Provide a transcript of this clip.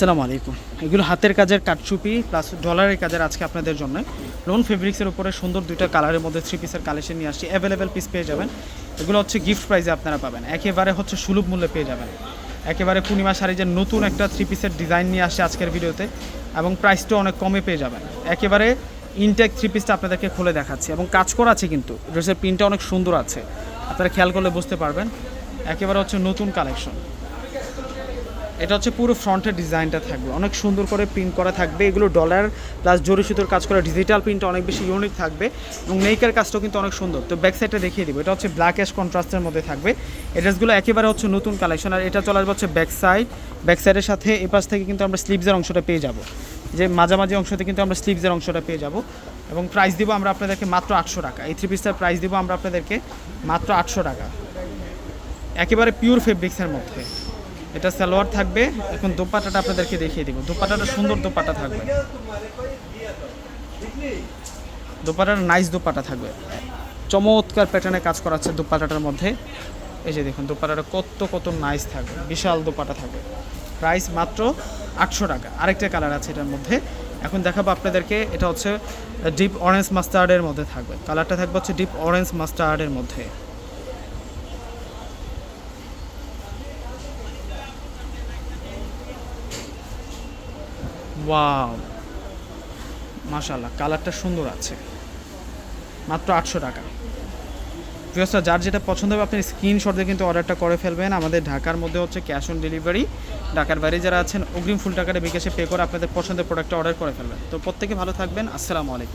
আসসালামু আলাইকুম। এগুলো হাতের কাজের কাটচুপি প্লাস ডলারের কাজের আজকে আপনাদের জন্য। লোন ফেব্রিক্সের উপরে সুন্দর দুইটা কালারের মধ্যে থ্রি পিসের কালেকশন নিয়ে আসছি। অ্যাভেলেবেল পিস পেয়ে যাবেন। এগুলো হচ্ছে গিফট প্রাইজে আপনারা পাবেন। একেবারে হচ্ছে সুলভ মূল্যে পেয়ে যাবেন। একেবারে পূর্ণিমা শাড়ি যে নতুন একটা থ্রি পিসের ডিজাইন নিয়ে আসছে আজকের ভিডিওতে এবং প্রাইসটাও অনেক কমে পেয়ে যাবেন। একেবারে ইনটেক থ্রি পিসটা আপনাদেরকে খুলে দেখাচ্ছি এবং কাজ করা আছে কিন্তু। ড্রেসের প্রিন্টটা অনেক সুন্দর আছে। আপনারা খেয়াল করলে বুঝতে পারবেন। একেবারে হচ্ছে নতুন কালেকশন এটা হচ্ছে পুরো ফ্রন্টের ডিজাইনটা থাকবে। অনেক সুন্দর করে প্রিন্ট করা থাকবে। এগুলো ডলার প্লাস জরি সুতোর কাজ করা ডিজিটাল প্রিন্টটা অনেক বেশি ইউনিক থাকবে এবং নেইকের কাজটাও কিন্তু অনেক সুন্দর। তো ব্যাক সাইডটা দেখিয়ে দিব। এটা হচ্ছে ব্ল্যাক অ্যাশ কন্ট্রাস্টের মধ্যে থাকবে। এই ড্রেসগুলো একেবারে হচ্ছে নতুন কালেকশন আর এটা চলে আসবে হচ্ছে ব্যাক সাইড ব্যাক সাইডের সাথে এপাশ থেকে কিন্তু আমরা স্লিভসের অংশটা পেয়ে যাব। যে মাঝামাঝি অংশতে কিন্তু আমরা স্লিভসের অংশটা পেয়ে যাব। এবং প্রাইস দিব আমরা আপনাদেরকে মাত্র আটশো টাকা। এই থ্রি পিসটার প্রাইস দিব আমরা আপনাদেরকে মাত্র আটশো টাকা। একেবারে পিওর ফেব্রিক্সের মধ্যে। এটা সালোয়ার থাকবে। এখন দোপাটাটা আপনাদেরকে দেখিয়ে দিব। দোপাটাটা সুন্দর দোপাটা থাকবে। দোপাটাটা নাইস দোপাটা থাকবে। চমৎকার প্যাটার্নে কাজ করা আছে দোপাটাটার মধ্যে। এই যে দেখুন দোপাটাটা কত কত নাইস থাকবে। বিশাল দোপাটা থাকবে। প্রাইস মাত্র আটশো টাকা। আরেকটা কালার আছে এটার মধ্যে। এখন দেখাবো আপনাদেরকে, এটা হচ্ছে ডিপ অরেঞ্জ মাস্টার্ডের মধ্যে থাকবে। কালারটা থাকবে হচ্ছে ডিপ অরেঞ্জ মাস্টার্ডের মধ্যে। ওয়াও মাশাল্লাহ কালারটা সুন্দর আছে। মাত্র আটশো টাকা। ভিউসটা যার যেটা পছন্দ হবে, আপনি স্ক্রিনশট দিয়ে কিন্তু অর্ডারটা করে ফেলবেন। আমাদের ঢাকার মধ্যে হচ্ছে ক্যাশ অন ডেলিভারি ঢাকার বাইরে যারা আছেন, অগ্রিম ফুল টাকাটা বিকাশে পে করে আপনাদের পছন্দের প্রোডাক্টটা অর্ডার করে ফেলবেন। তো প্রত্যেকে ভালো থাকবেন। আসসালামু আলাইকুম।